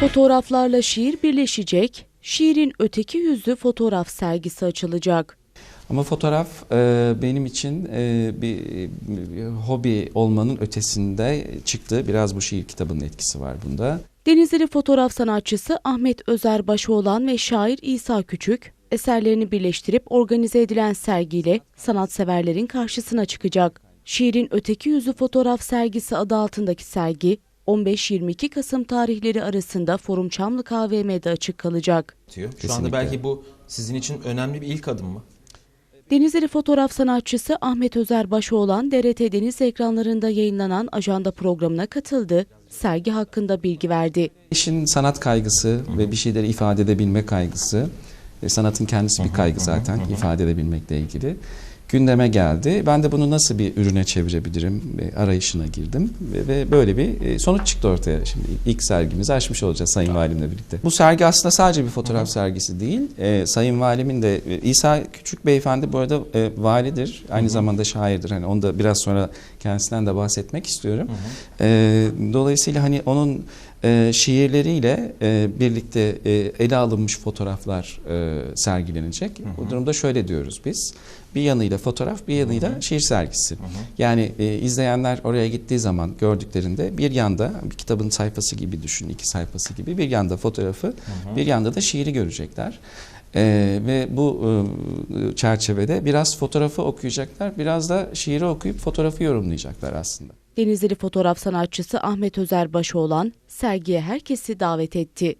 Fotoğraflarla şiir birleşecek, şiirin öteki yüzü fotoğraf sergisi açılacak. Ama fotoğraf e, benim için e, bir, bir hobi olmanın ötesinde çıktı. Biraz bu şiir kitabının etkisi var bunda. Denizli fotoğraf sanatçısı Ahmet Özer Başoğlan ve şair İsa Küçük, eserlerini birleştirip organize edilen sergiyle sanatseverlerin karşısına çıkacak. Şiirin Öteki Yüzü Fotoğraf Sergisi adı altındaki sergi, 15-22 Kasım tarihleri arasında Forum Çamlık AVM'de açık kalacak. diyor. Şu Kesinlikle. anda belki bu sizin için önemli bir ilk adım mı? Denizli fotoğraf sanatçısı Ahmet Özer Başoğlan, DRT Deniz ekranlarında yayınlanan ajanda programına katıldı, sergi hakkında bilgi verdi. İşin sanat kaygısı ve bir şeyleri ifade edebilme kaygısı. E, sanatın kendisi bir kaygı zaten ifade edebilmekle ilgili. Gündeme geldi. Ben de bunu nasıl bir ürüne çevirebilirim arayışına girdim ve, böyle bir e, sonuç çıktı ortaya. Şimdi ilk sergimizi açmış olacağız Sayın Valimle birlikte. Bu sergi aslında sadece bir fotoğraf sergisi değil. E, Sayın Valimin de e, İsa Küçük Beyefendi bu arada e, validir. Aynı zamanda şairdir. Hani onu da biraz sonra kendisinden de bahsetmek istiyorum. E, dolayısıyla hani onun e, şiirleriyle e, birlikte e, ele alınmış fotoğraflar e, sergilenecek. Bu durumda şöyle diyoruz biz. Bir yanıyla fotoğraf, bir yanıyla şiir sergisi. Yani e, izleyenler oraya gittiği zaman gördüklerinde bir yanda bir kitabın sayfası gibi düşün, iki sayfası gibi. Bir yanda fotoğrafı, bir yanda da şiiri görecekler. E, ve bu e, çerçevede biraz fotoğrafı okuyacaklar, biraz da şiiri okuyup fotoğrafı yorumlayacaklar aslında. Denizli fotoğraf sanatçısı Ahmet Özer Başoğlan, sergiye herkesi davet etti.